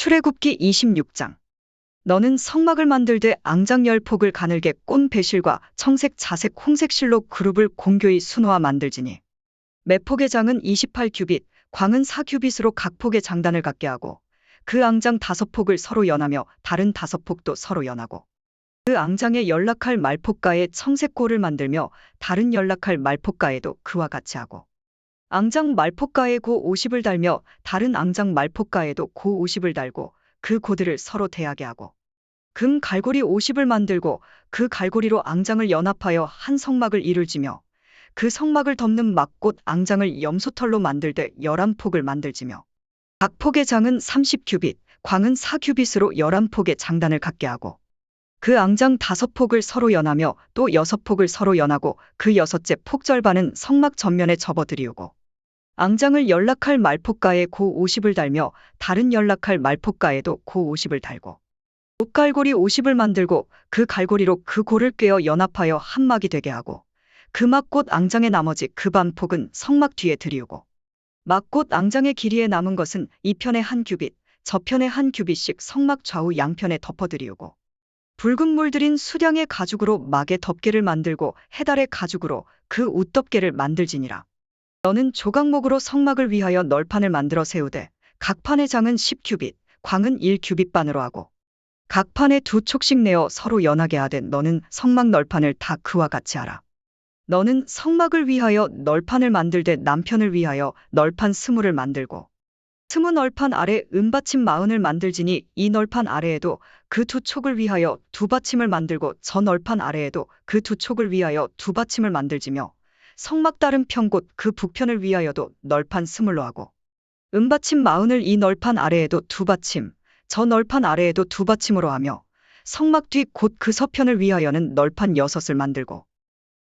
출애굽기 26장. 너는 성막을 만들되 앙장 열 폭을 가늘게 꼰 배실과 청색, 자색, 홍색 실로 그룹을 공교히 수놓아 만들지니 매폭의 장은 28규빗, 광은 4규빗으로 각 폭의 장단을 갖게 하고 그 앙장 다섯 폭을 서로 연하며 다른 다섯 폭도 서로 연하고 그 앙장에 연락할 말폭가에 청색골을 만들며 다른 연락할 말폭가에도 그와 같이 하고 앙장 말폭가에 고 50을 달며 다른 앙장 말폭가에도 고 50을 달고 그 고들을 서로 대하게 하고 금 갈고리 50을 만들고 그 갈고리로 앙장을 연합하여 한 성막을 이룰지며 그 성막을 덮는 막꽃 앙장을 염소털로 만들되 열한 폭을 만들지며 각 폭의 장은 30규빗, 광은 4규빗으로 열한 폭의 장단을 갖게 하고 그 앙장 다섯 폭을 서로 연하며 또 여섯 폭을 서로 연하고 그 여섯째 폭 절반은 성막 전면에 접어들이우고 앙장을 연락할 말폭가에 고 50을 달며 다른 연락할 말폭가에도 고 50을 달고 옷갈고리 50을 만들고 그 갈고리로 그 고를 꿰어 연합하여 한 막이 되게 하고 그 막꽃 앙장의 나머지 그 반폭은 성막 뒤에 들이우고 막꽃 앙장의 길이에 남은 것은 이편에 한 규빗, 저편에 한 규빗씩 성막 좌우 양편에 덮어들이우고 붉은 물들인 수량의 가죽으로 막의 덮개를 만들고 해달의 가죽으로 그 웃덮개를 만들지니라. 너는 조각목으로 성막을 위하여 널판을 만들어 세우되 각 판의 장은 10규빗, 광은 1규빗반으로 하고 각 판에 두 촉씩 내어 서로 연하게 하되 너는 성막 널판을 다 그와 같이 하라. 너는 성막을 위하여 널판을 만들되 남편을 위하여 널판 스무를 만들고 스무 널판 아래 은받침 마흔을 만들지니 이 널판 아래에도 그 두 촉을 위하여 두 받침을 만들고 저 널판 아래에도 그 두 촉을 위하여 두 받침을 만들지며 성막 다른 편곳 그 북편을 위하여도 널판 스물로 하고 은받침 마흔을 이 널판 아래에도 두 받침 저 널판 아래에도 두 받침으로 하며 성막 뒤 곧 그 서편을 위하여는 널판 여섯을 만들고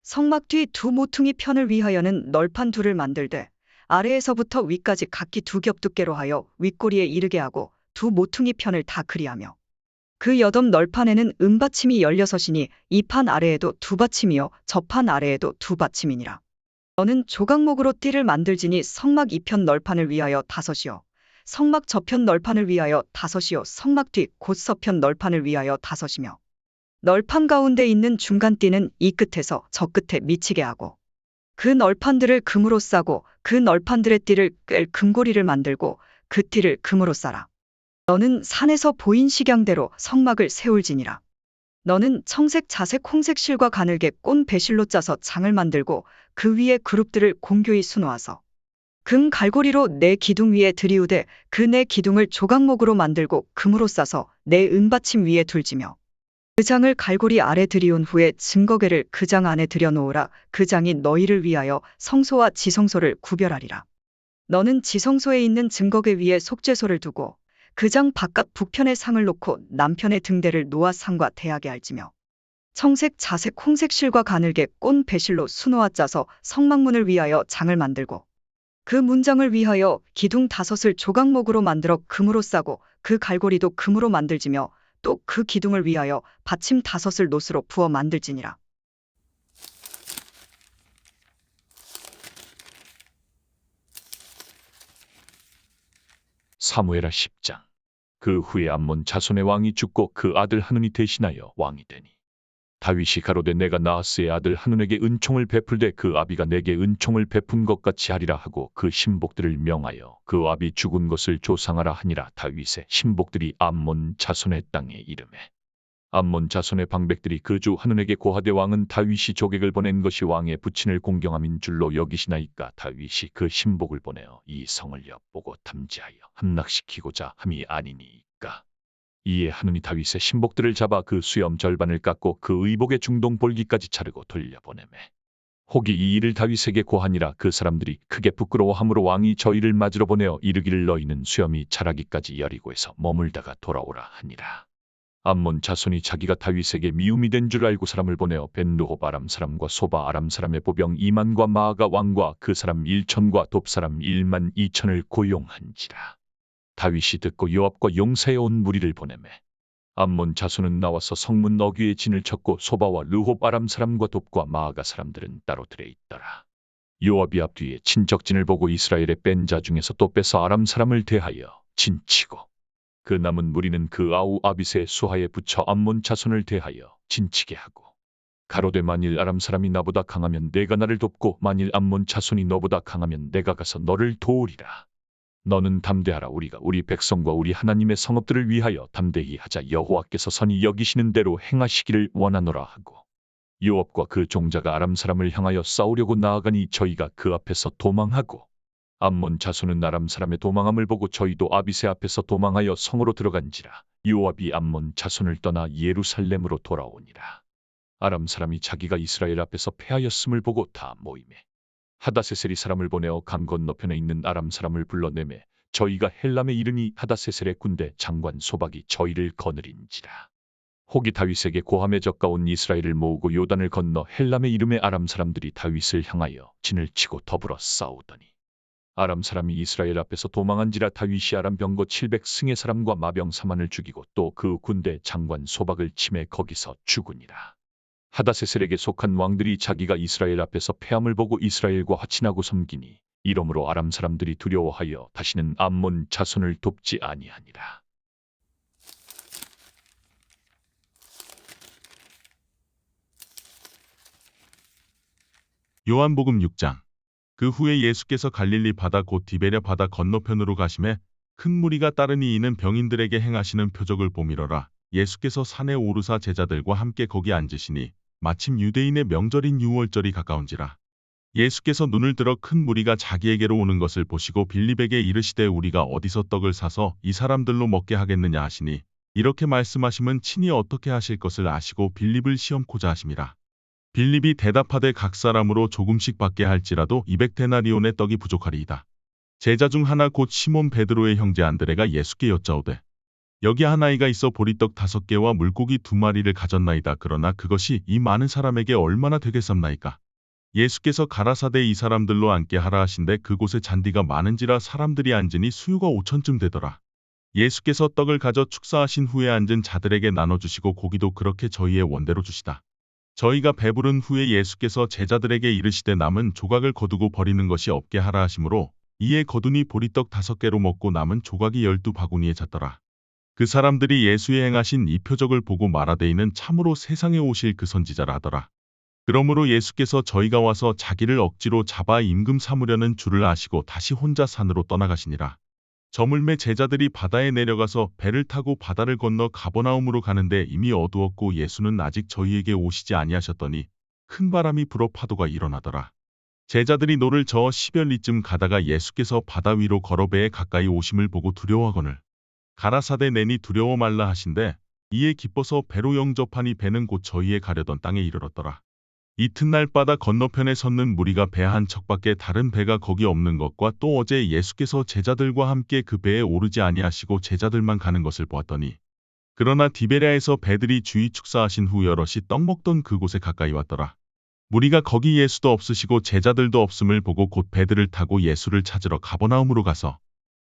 성막 뒤 두 모퉁이 편을 위하여는 널판 둘을 만들되 아래에서부터 위까지 각기 두 겹 두께로 하여 윗꼬리에 이르게 하고 두 모퉁이 편을 다 그리하며 그 여덟 널판에는 은받침이 열여섯이니 이 판 아래에도 두 받침이요 저 판 아래에도 두 받침이니라. 너는 조각목으로 띠를 만들지니 성막 이편 널판을 위하여 다섯이요 성막 저편 널판을 위하여 다섯이요 성막 뒤 곧 서편 널판을 위하여 다섯이며 널판 가운데 있는 중간 띠는 이 끝에서 저 끝에 미치게 하고 그 널판들을 금으로 싸고 그 널판들의 띠를 꿰 금고리를 만들고 그 띠를 금으로 싸라. 너는 산에서 보인 식양대로 성막을 세울지니라. 너는 청색, 자색, 홍색 실과 가늘게 꼰 배실로 짜서 장을 만들고 그 위에 그룹들을 공교히 수놓아서 금 갈고리로 내 기둥 위에 들이우되 그 내 기둥을 조각목으로 만들고 금으로 싸서 내 은받침 위에 둘지며 그 장을 갈고리 아래 들이운 후에 증거계를 그 장 안에 들여놓으라. 그 장이 너희를 위하여 성소와 지성소를 구별하리라. 너는 지성소에 있는 증거계 위에 속죄소를 두고 그장 바깥 북편에 상을 놓고 남편의 등대를 놓아 상과 대하게 할지며 청색, 자색, 홍색 실과 가늘게 꼰 배실로 수놓아 짜서 성막문을 위하여 장을 만들고 그 문장을 위하여 기둥 다섯을 조각목으로 만들어 금으로 싸고 그 갈고리도 금으로 만들지며 또 그 기둥을 위하여 받침 다섯을 노스로 부어 만들지니라. 사무엘하 10장 그 후에 암몬 자손의 왕이 죽고 그 아들 하눈이 대신하여 왕이 되니 다윗이 가로되 내가 나하스의 아들 하눈에게 은총을 베풀되 그 아비가 내게 은총을 베푼 것 같이 하리라 하고 그 신복들을 명하여 그 아비 죽은 것을 조상하라 하니라 다윗의 신복들이 암몬 자손의 땅에 이름에 암몬 자손의 방백들이 그 주 하눈에게 고하되 왕은 다윗이 조객을 보낸 것이 왕의 부친을 공경함인 줄로 여기시나이까 다윗이 그 신복을 보내어 이 성을 엿보고 탐지하여 함락시키고자 함이 아니니이까. 이에 하느니 다윗의 신복들을 잡아 그 수염 절반을 깎고 그 의복의 중동 볼기까지 자르고 돌려보내매. 혹이 이 일을 다윗에게 고하니라 그 사람들이 크게 부끄러워함으로 왕이 저희를 맞으러 보내어 이르기를 너희는 수염이 자라기까지 여리고에서 머물다가 돌아오라 하니라 암몬 자손이 자기가 다윗에게 미움이 된 줄 알고 사람을 보내어 벤누홉 아람 사람과 소바 아람 사람의 보병 2만과 마아가 왕과 그 사람 1천과 돕 사람 1만 2천을 고용한지라 다윗이 듣고 요압과 용사의 온 무리를 보내매 암몬 자손은 나와서 성문 어귀에 진을 쳤고 소바와 르홉 아람 사람과 돕과 마아가 사람들은 따로 들에 있더라. 요압이 앞뒤에 친적진을 보고 이스라엘의 뺀 자 중에서 또 빼서 아람 사람을 대하여 진치고 그 남은 무리는 그 아우 아빗의 수하에 붙여 암몬 자손을 대하여 진치게 하고 가로되 만일 아람 사람이 나보다 강하면 내가 나를 돕고 만일 암몬 자손이 너보다 강하면 내가 가서 너를 도우리라. 너는 담대하라 우리가 우리 백성과 우리 하나님의 성읍들을 위하여 담대히 하자 여호와께서 선히 여기시는 대로 행하시기를 원하노라 하고 요압과 그 종자가 아람 사람을 향하여 싸우려고 나아가니 저희가 그 앞에서 도망하고 암몬 자손은 아람 사람의 도망함을 보고 저희도 아비세 앞에서 도망하여 성으로 들어간지라 요압이 암몬 자손을 떠나 예루살렘으로 돌아오니라. 아람 사람이 자기가 이스라엘 앞에서 패하였음을 보고 다 모임에 하다세셀이 사람을 보내어 강 건너편에 있는 아람 사람을 불러내매 저희가 헬람에 이르니 하다세셀의 군대 장관 소박이 저희를 거느린지라. 혹이 다윗에게 고함에 적가온 이스라엘을 모으고 요단을 건너 헬람의 이름의 아람 사람들이 다윗을 향하여 진을 치고 더불어 싸우더니 아람 사람이 이스라엘 앞에서 도망한지라 다윗이 아람 병거 700승의 사람과 마병 4만을 죽이고 또 그 군대 장관 소박을 치매 거기서 죽으니라. 하다세셀에게 속한 왕들이 자기가 이스라엘 앞에서 패함을 보고 이스라엘과 화친하고 섬기니 이러므로 아람 사람들이 두려워하여 다시는 암몬 자손을 돕지 아니하니라. 요한복음 6장 그 후에 예수께서 갈릴리 바다 곧 디베랴 바다 건너편으로 가심에 큰 무리가 따르니 이는 병인들에게 행하시는 표적을 보미러라. 예수께서 산에 오르사 제자들과 함께 거기 앉으시니 마침 유대인의 명절인 유월절이 가까운지라. 예수께서 눈을 들어 큰 무리가 자기에게로 오는 것을 보시고 빌립에게 이르시되 우리가 어디서 떡을 사서 이 사람들로 먹게 하겠느냐 하시니 이렇게 말씀하심은 친히 어떻게 하실 것을 아시고 빌립을 시험코자 하심이라 빌립이 대답하되 각 사람으로 조금씩 받게 할지라도 200데나리온의 떡이 부족하리이다. 제자 중 하나 곧 시몬 베드로의 형제 안드레가 예수께 여짜오되 여기 한 아이가 있어 보리떡 다섯 개와 물고기 두 마리를 가졌나이다. 그러나 그것이 이 많은 사람에게 얼마나 되겠습나이까? 예수께서 가라사대 이 사람들로 앉게 하라 하신데 그곳에 잔디가 많은지라 사람들이 앉으니 수유가 오천쯤 되더라. 예수께서 떡을 가져 축사하신 후에 앉은 자들에게 나눠주시고 고기도 그렇게 저희의 원대로 주시다. 저희가 배부른 후에 예수께서 제자들에게 이르시되 남은 조각을 거두고 버리는 것이 없게 하라 하시므로 이에 거두니 보리떡 다섯 개로 먹고 남은 조각이 열두 바구니에 찼더라. 그 사람들이 예수의 행하신 이 표적을 보고 말하되 이는 참으로 세상에 오실 그 선지자라 하더라. 그러므로 예수께서 저희가 와서 자기를 억지로 잡아 임금 삼으려는 줄을 아시고 다시 혼자 산으로 떠나가시니라. 저물매 제자들이 바다에 내려가서 배를 타고 바다를 건너 가버나움으로 가는데 이미 어두웠고 예수는 아직 저희에게 오시지 아니하셨더니 큰 바람이 불어 파도가 일어나더라. 제자들이 노를 저어 시별리쯤 가다가 예수께서 바다 위로 걸어 배에 가까이 오심을 보고 두려워하거늘 가라사대 내니 두려워 말라 하신데 이에 기뻐서 배로 영접하니 배는 곧 저희의 가려던 땅에 이르렀더라. 이튿날 바다 건너편에 섰는 무리가 배 한 척밖에 다른 배가 거기 없는 것과 또 어제 예수께서 제자들과 함께 그 배에 오르지 아니하시고 제자들만 가는 것을 보았더니 그러나 디베랴에서 배들이 주의 축사하신 후 여럿이 떡 먹던 그곳에 가까이 왔더라. 무리가 거기 예수도 없으시고 제자들도 없음을 보고 곧 배들을 타고 예수를 찾으러 가버나움으로 가서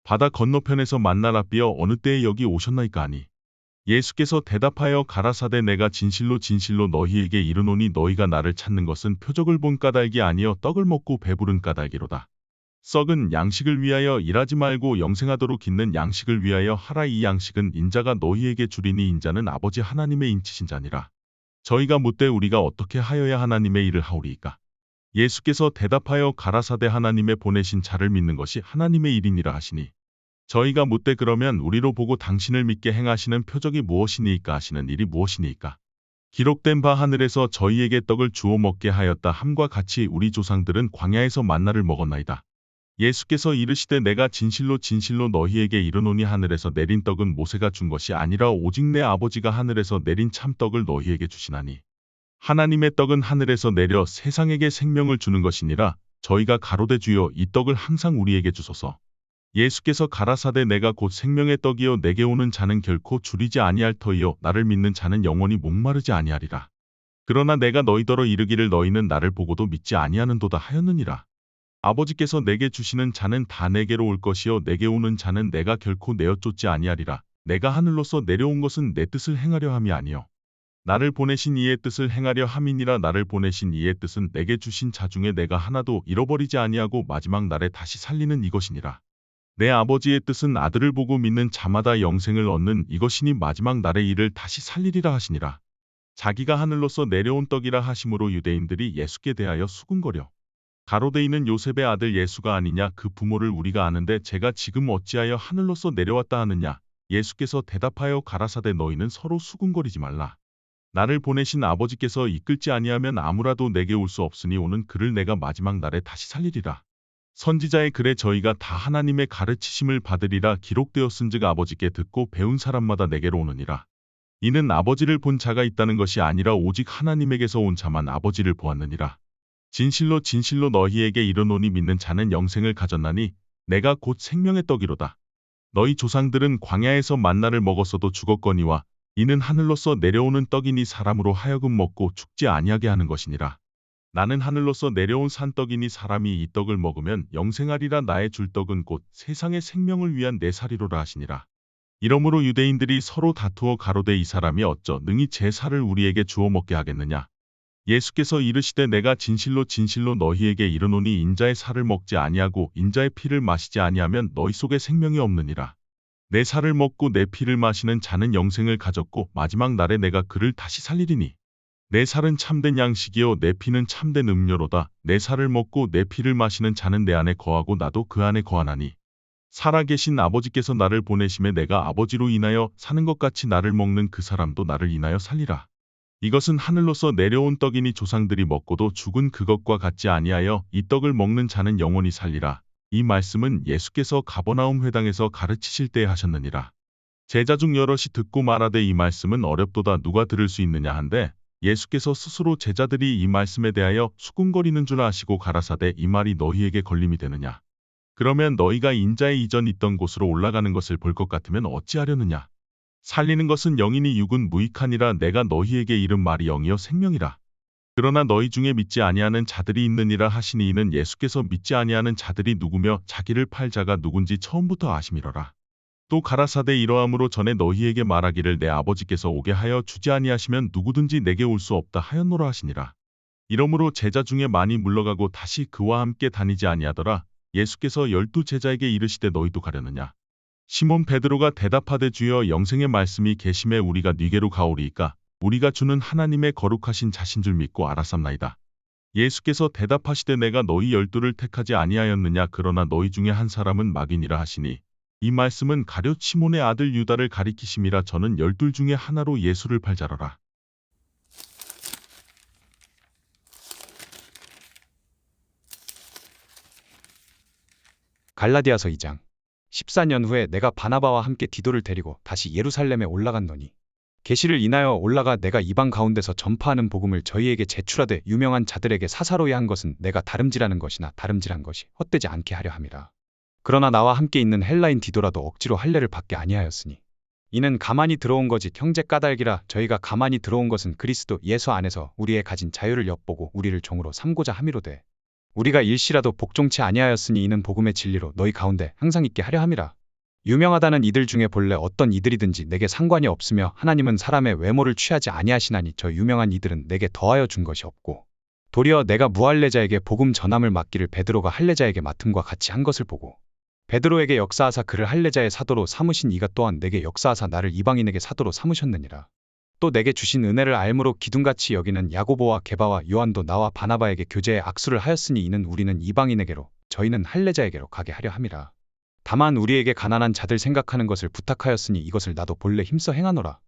바다 건너편에서 만나라 삐어 어느 때에 여기 오셨나이까 하니 예수께서 대답하여 가라사대 내가 진실로 진실로 너희에게 이르노니 너희가 나를 찾는 것은 표적을 본 까닭이 아니여 떡을 먹고 배부른 까닭이로다. 썩은 양식을 위하여 일하지 말고 영생하도록 있는 양식을 위하여 하라 이 양식은 인자가 너희에게 주리니 인자는 아버지 하나님의 인치신 자니라. 저희가 묻되 우리가 어떻게 하여야 하나님의 일을 하오리이까? 예수께서 대답하여 가라사대 하나님의 보내신 자를 믿는 것이 하나님의 일이니라 하시니 저희가 묻되 그러면 우리로 보고 당신을 믿게 행하시는 표적이 무엇이니까 하시는 일이 무엇이니까? 기록된 바 하늘에서 저희에게 떡을 주어 먹게 하였다 함과 같이 우리 조상들은 광야에서 만나를 먹었나이다. 예수께서 이르시되 내가 진실로 진실로 너희에게 이르노니 하늘에서 내린 떡은 모세가 준 것이 아니라 오직 내 아버지가 하늘에서 내린 참떡을 너희에게 주시나니 하나님의 떡은 하늘에서 내려 세상에게 생명을 주는 것이니라 저희가 가로되 주여 이 떡을 항상 우리에게 주소서 예수께서 가라사대 내가 곧 생명의 떡이요 내게 오는 자는 결코 줄이지 아니할 터이요 나를 믿는 자는 영원히 목마르지 아니하리라. 그러나 내가 너희더러 이르기를 너희는 나를 보고도 믿지 아니하는도다 하였느니라. 아버지께서 내게 주시는 자는 다 내게로 올 것이요 내게 오는 자는 내가 결코 내어 쫓지 아니하리라. 내가 하늘로서 내려온 것은 내 뜻을 행하려 함이 아니요 나를 보내신 이의 뜻을 행하려 함이니라 나를 보내신 이의 뜻은 내게 주신 자 중에 내가 하나도 잃어버리지 아니하고 마지막 날에 다시 살리는 이것이니라. 내 아버지의 뜻은 아들을 보고 믿는 자마다 영생을 얻는 이것이니 마지막 날의 일을 다시 살리리라 하시니라. 자기가 하늘로서 내려온 떡이라 하심으로 유대인들이 예수께 대하여 수군거려. 가로데이는 요셉의 아들 예수가 아니냐 그 부모를 우리가 아는데 제가 지금 어찌하여 하늘로서 내려왔다 하느냐. 예수께서 대답하여 가라사대 너희는 서로 수군거리지 말라. 나를 보내신 아버지께서 이끌지 아니하면 아무라도 내게 올 수 없으니 오는 그를 내가 마지막 날에 다시 살리리라. 선지자의 글에 저희가 다 하나님의 가르치심을 받으리라 기록되었은즉 아버지께 듣고 배운 사람마다 내게로 오느니라. 이는 아버지를 본 자가 있다는 것이 아니라 오직 하나님에게서 온 자만 아버지를 보았느니라. 진실로 진실로 너희에게 이르노니 믿는 자는 영생을 가졌나니 내가 곧 생명의 떡이로다. 너희 조상들은 광야에서 만나를 먹었어도 죽었거니와 이는 하늘로서 내려오는 떡이니 사람으로 하여금 먹고 죽지 아니하게 하는 것이니라. 나는 하늘로서 내려온 산떡이니 사람이 이 떡을 먹으면 영생하리라 나의 줄 떡은 곧 세상의 생명을 위한 내 살이로라 하시니라. 이러므로 유대인들이 서로 다투어 가로되 이 사람이 어쩌 능히 제 살을 우리에게 주어 먹게 하겠느냐. 예수께서 이르시되 내가 진실로 진실로 너희에게 이르노니 인자의 살을 먹지 아니하고 인자의 피를 마시지 아니하면 너희 속에 생명이 없느니라. 내 살을 먹고 내 피를 마시는 자는 영생을 가졌고 마지막 날에 내가 그를 다시 살리리니. 내 살은 참된 양식이요 내 피는 참된 음료로다. 내 살을 먹고 내 피를 마시는 자는 내 안에 거하고 나도 그 안에 거하나니. 살아계신 아버지께서 나를 보내심에 내가 아버지로 인하여 사는 것 같이 나를 먹는 그 사람도 나를 인하여 살리라. 이것은 하늘로서 내려온 떡이니 조상들이 먹고도 죽은 그것과 같지 아니하여 이 떡을 먹는 자는 영원히 살리라. 이 말씀은 예수께서 가버나움 회당에서 가르치실 때에 하셨느니라. 제자 중 여럿이 듣고 말하되 이 말씀은 어렵도다 누가 들을 수 있느냐 한데 예수께서 스스로 제자들이 이 말씀에 대하여 수군거리는 줄 아시고 가라사대 이 말이 너희에게 걸림이 되느냐. 그러면 너희가 인자의 이전 있던 곳으로 올라가는 것을 볼 것 같으면 어찌하려느냐. 살리는 것은 영이니 육은 무익하니라 내가 너희에게 이른 말이 영이요 생명이라. 그러나 너희 중에 믿지 아니하는 자들이 있느니라 하시니 이는 예수께서 믿지 아니하는 자들이 누구며 자기를 팔 자가 누군지 처음부터 아심이러라. 또 가라사대 이러함으로 전에 너희에게 말하기를 내 아버지께서 오게 하여 주지 아니하시면 누구든지 내게 올 수 없다 하였노라 하시니라. 이러므로 제자 중에 많이 물러가고 다시 그와 함께 다니지 아니하더라. 예수께서 열두 제자에게 이르시되 너희도 가려느냐. 시몬 베드로가 대답하되 주여 영생의 말씀이 계심에 우리가 네게로 가오리이까 우리가 주는 하나님의 거룩하신 자신 줄 믿고 알았삼나이다. 예수께서 대답하시되 내가 너희 열두를 택하지 아니하였느냐 그러나 너희 중에 한 사람은 막이니라 하시니 이 말씀은 가룟 시몬의 아들 유다를 가리키심이라 저는 열둘 중에 하나로 예수를 팔자러라. 갈라디아서 2장 14년 후에 내가 바나바와 함께 디도를 데리고 다시 예루살렘에 올라갔노니 계시를 인하여 올라가 내가 이방 가운데서 전파하는 복음을 저희에게 제출하되 유명한 자들에게 사사로이 한 것은 내가 다름질하는 것이나 다름질한 것이 헛되지 않게 하려 함이라 그러나 나와 함께 있는 헬라인 디도라도 억지로 할례를 받게 아니하였으니 이는 가만히 들어온 거지 형제 까닭이라 저희가 가만히 들어온 것은 그리스도 예수 안에서 우리의 가진 자유를 엿보고 우리를 종으로 삼고자 함이로되 우리가 일시라도 복종치 아니하였으니 이는 복음의 진리로 너희 가운데 항상 있게 하려 함이라. 유명하다는 이들 중에 본래 어떤 이들이든지 내게 상관이 없으며 하나님은 사람의 외모를 취하지 아니하시나니 저 유명한 이들은 내게 더하여 준 것이 없고 도리어 내가 무할례자에게 복음 전함을 맡기를 베드로가 할례자에게 맡음과 같이 한 것을 보고 베드로에게 역사하사 그를 할례자의 사도로 삼으신 이가 또한 내게 역사하사 나를 이방인에게 사도로 삼으셨느니라. 또 내게 주신 은혜를 알므로 기둥같이 여기는 야고보와 게바와 요한도 나와 바나바에게 교제에 악수를 하였으니 이는 우리는 이방인에게로 저희는 할례자에게로 가게 하려 함이라. 다만 우리에게 가난한 자들 생각하는 것을 부탁하였으니 이것을 나도 본래 힘써 행하노라.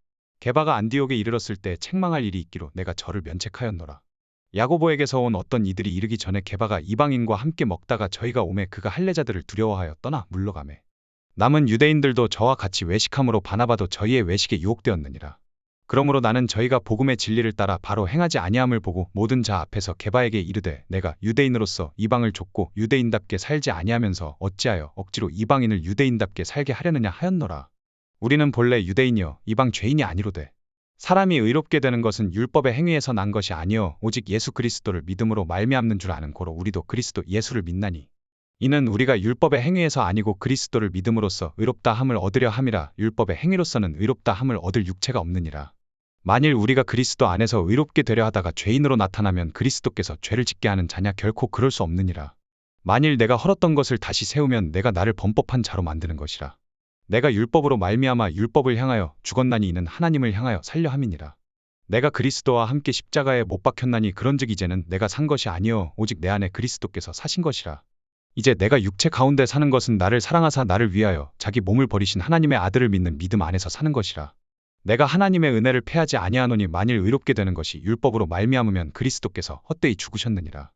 게바가 안디옥에 이르렀을 때 책망할 일이 있기로 내가 저를 면책하였노라. 야고보에게서 온 어떤 이들이 이르기 전에 게바가 이방인과 함께 먹다가 저희가 오매 그가 할례자들을 두려워하여 떠나 물러가매. 남은 유대인들도 저와 같이 외식함으로 바나바도 저희의 외식에 유혹되었느니라. 그러므로 나는 저희가 복음의 진리를 따라 바로 행하지 아니함을 보고 모든 자 앞에서 게바에게 이르되 내가 유대인으로서 이방을 줬고 유대인답게 살지 아니하면서 어찌하여 억지로 이방인을 유대인답게 살게 하려느냐 하였노라. 우리는 본래 유대인이여 이방 죄인이 아니로되 사람이 의롭게 되는 것은 율법의 행위에서 난 것이 아니요 오직 예수 그리스도를 믿음으로 말미암는 줄 아는 고로 우리도 그리스도 예수를 믿나니 이는 우리가 율법의 행위에서 아니고 그리스도를 믿음으로써 의롭다 함을 얻으려 함이라 율법의 행위로서는 의롭다 함을 얻을 육체가 없느니라. 만일 우리가 그리스도 안에서 의롭게 되려 하다가 죄인으로 나타나면 그리스도께서 죄를 짓게 하는 자냐 결코 그럴 수 없느니라. 만일 내가 헐었던 것을 다시 세우면 내가 나를 범법한 자로 만드는 것이라. 내가 율법으로 말미암아 율법을 향하여 죽었나니 이는 하나님을 향하여 살려 함이니라. 내가 그리스도와 함께 십자가에 못 박혔나니 그런즉 이제는 내가 산 것이 아니요 오직 내 안에 그리스도께서 사신 것이라. 이제 내가 육체 가운데 사는 것은 나를 사랑하사 나를 위하여 자기 몸을 버리신 하나님의 아들을 믿는 믿음 안에서 사는 것이라. 내가 하나님의 은혜를 패하지 아니하노니 만일 의롭게 되는 것이 율법으로 말미암으면 그리스도께서 헛되이 죽으셨느니라.